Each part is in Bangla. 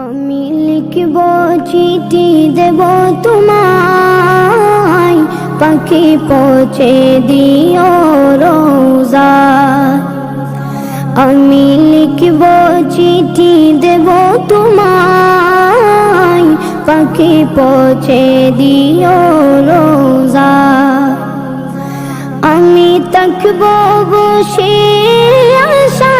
আমি লিখব চিঠি দেব তোমায়। পাখি পৌঁছে দিও রোজা। আমি লিখব চিঠি দেব তোমায়। পাখি পৌঁছে দিও রোজা। আমি তাকব বসে আশায়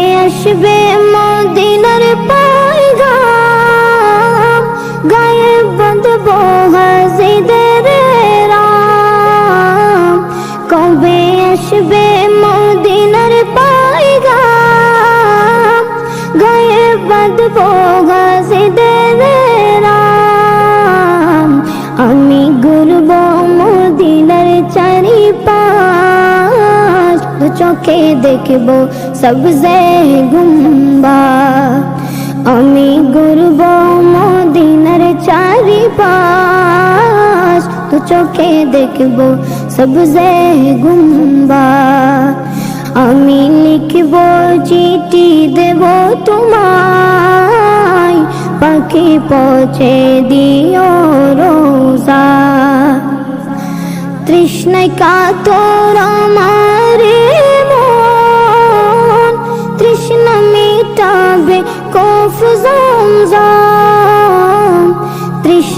আসবে মদিনার পায়গাম। গায়ে বাঁধব হাজিদের রাম। কবে আসবে মদিনার পায়গাম? গায়ে বাঁধব চোখে দেখব সবজে গুম্বা। আমি ঘুরব মদিনার চারি পাশ দু চোখে দেখব সবজে গুম্বা। আমি লিখব চিঠি দেব তোমায়, পাখি পৌঁছে দিও রোজা। তৃষ্ণায় কাতর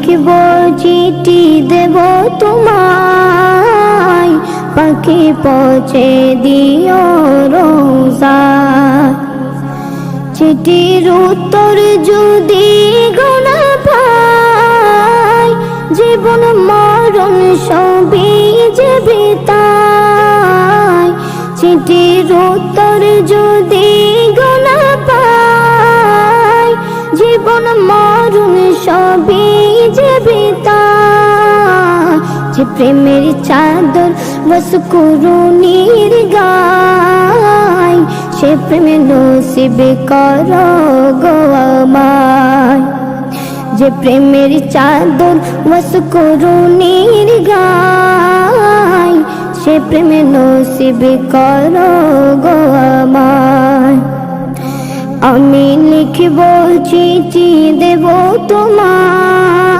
লিখব চিঠি দেব তোমায়। পাখি পৌঁছে দিও রোজা। চিঠির উত্তর যদি গোনা পাই জীবন মরণ সবই যে বিতাই চিঠির উত্তর যদি গোনা পাই জীবন মরণ যে প্রেমের চাদর বস করুণীর গায় সে প্রেমে নসিবে কর গো আমায় যে প্রেমের চাদর বস করুণীর গায় সে প্রেমে নসিবে কর গো আমি লিখব চিঠি দেব তোমায়